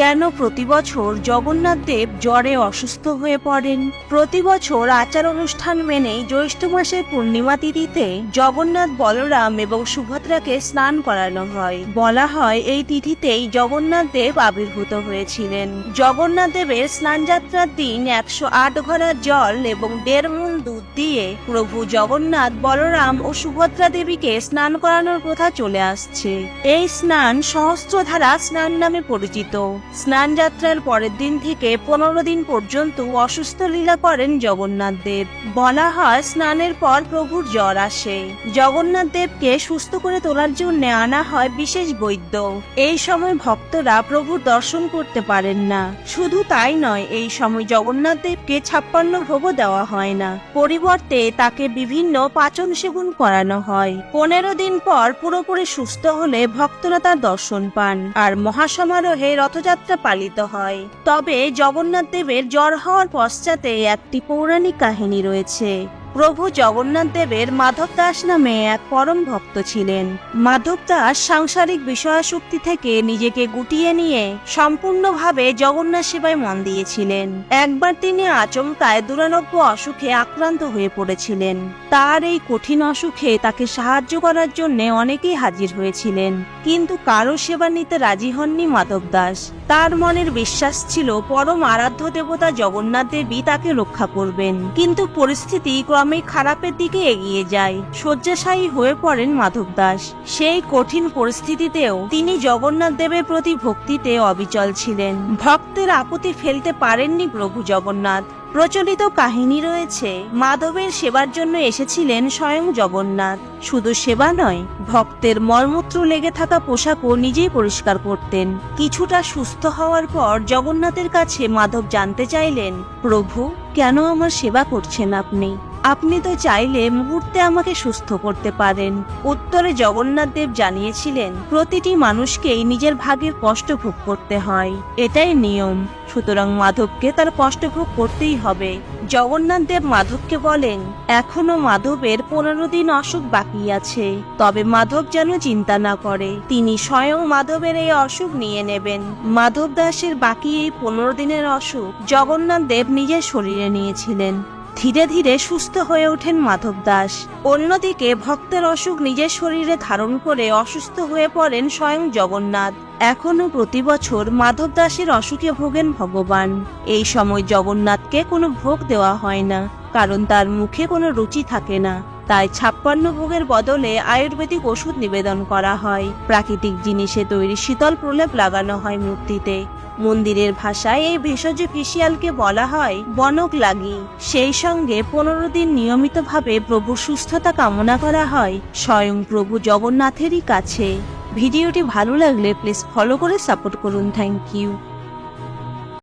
কেন প্রতি বছর জগন্নাথ দেব জ্বরে অসুস্থ হয়ে পড়েন? প্রতি বছর আচার অনুষ্ঠান মেনেই জ্যৈষ্ঠ মাসের পূর্ণিমা তিথিতে জগন্নাথ বলরাম এবং সুভদ্রাকে স্নান করানো হয়। বলা হয় এই তিথিতেই জগন্নাথ দেব আবির্ভূত হয়েছিলেন। জগন্নাথ দেবের স্নানযাত্রার দিন একশো আট ঘড়া জল এবং দেড় মূল দুধ দিয়ে প্রভু জগন্নাথ বলরাম ও সুভদ্রা দেবীকে স্নান করানোর প্রথা চলে আসছে। এই স্নান সহস্রধারা স্নান নামে পরিচিত। স্নান যাত্রার পরের দিন থেকে পনেরো দিন পর্যন্ত অসুস্থ লীলা করেন জগন্নাথ দেব। বলা হয় স্নানের পর প্রভুর জ্বর আসে। জগন্নাথ দেবকে সুস্থ করে তোলার জন্য আনা হয় বিশেষ বৈদ্য। এই সময় ভক্তরা প্রভুর দর্শন করতে পারেন না। শুধু তাই নয়, এই সময় জগন্নাথ দেবকে ছাপ্পান্ন ভোগও দেওয়া হয় না। পরিবর্তে তাকে বিভিন্ন পাচন সেবন করানো হয়। পনেরো দিন পর পুরোপুরি সুস্থ হলে ভক্তরা তার দর্শন পান। আর মহাসমারোহে রথযাত্রা পালিত হয়। তবে জগন্নাথ দেবের জ্বর হওয়ার পশ্চাতে একটি পৌরাণিক কাহিনী রয়েছে। প্রভু জগন্নাথ দেবের মাধব দাস নামে এক পরম ভক্ত ছিলেন। মাধব দাস সাংসারিক বিষয়াসক্তি থেকে নিজেকে গুটিয়ে নিয়ে সম্পূর্ণভাবে জগন্নাথ সেবায় মন দিয়েছিলেন। একবার তিনি আচমকায় দুরারোগ্য অসুখে আক্রান্ত হয়ে পড়েছিলেন। তার এই কঠিন অসুখে তাকে সাহায্য করার জন্য অনেকেই হাজির হয়েছিলেন, কিন্তু কারও সেবা নিতে রাজি হননি মাধব দাস। তার মনের বিশ্বাস ছিল, পরম আরাধ্য দেবতা জগন্নাথ দেবী তাকে রক্ষা করবেন। কিন্তু পরিস্থিতি ক্রমে খারাপের দিকে এগিয়ে যায়। শয্যাশায়ী হয়ে পড়েন মাধব দাস। সেই কঠিন পরিস্থিতিতেও তিনি জগন্নাথ দেবের প্রতি ভক্তিতে অবিচল ছিলেন। ভক্তের আপত্তি ফেলতে পারেননি প্রভু জগন্নাথ। প্রচলিত কাহিনী রয়েছে, মাধবের সেবার জন্য এসেছিলেন স্বয়ং জগন্নাথ। শুধু সেবা নয়, ভক্তের মলমূত্র লেগে থাকা পোশাকও নিজেই পরিষ্কার করতেন। কিছুটা সুস্থ হওয়ার পর জগন্নাথের কাছে মাধব জানতে চাইলেন, প্রভু, কেন আমার সেবা করছেন আপনি? আপনি তো চাইলে মুহূর্তে আমাকে সুস্থ করতে পারেন, উত্তরে জগন্নাথ দেব জানিয়েছিলেন, প্রতিটি মানুষকেই নিজের ভাগের কষ্ট ভোগ করতে হয়। এটাই নিয়ম। সুতরাং মাধবকে তার কষ্ট ভোগ করতেই হবে। জগন্নাথ দেব মাধবকে বলেন, এখনও মাধবের পনেরো দিন অসুখ বাকি আছে। তবে মাধব যেন চিন্তা না করে। তিনি স্বয়ং মাধবের এই অসুখ নিয়ে নেবেন। মাধব দাসের বাকি এই পনেরো দিনের অসুখ জগন্নাথ দেব নিজের শরীরে নিয়েছিলেন। ধীরে ধীরে সুস্থ হয়ে ওঠেন মাধব দাস। অন্যদিকে ভক্তের অসুখ নিজের শরীরে ধারণ করে অসুস্থ হয়ে পড়েন স্বয়ং জগন্নাথ। এখনও প্রতি বছর মাধব দাসের অসুখে ভোগেন ভগবান। এই সময় জগন্নাথকে কোনো ভোগ দেওয়া হয় না, কারণ তার মুখে কোনো রুচি থাকে না। তাই ছাপ্পান্ন ভোগের বদলে আয়ুর্বেদিক ওষুধ নিবেদন করা হয়। প্রাকৃতিক জিনিসে তৈরি শীতল প্রলেপ লাগানো হয় মূর্তিতে। মন্দিরের ভাষায় এই ভেষজ ফিসিয়ালকে বলা হয় বনক লাগি। সেই সঙ্গে পনেরো দিন নিয়মিতভাবে প্রভুর সুস্থতা কামনা করা হয় স্বয়ং প্রভু জগন্নাথেরই কাছে। ভিডিওটি ভালো লাগলে প্লিজ ফলো করে সাপোর্ট করুন। Thank you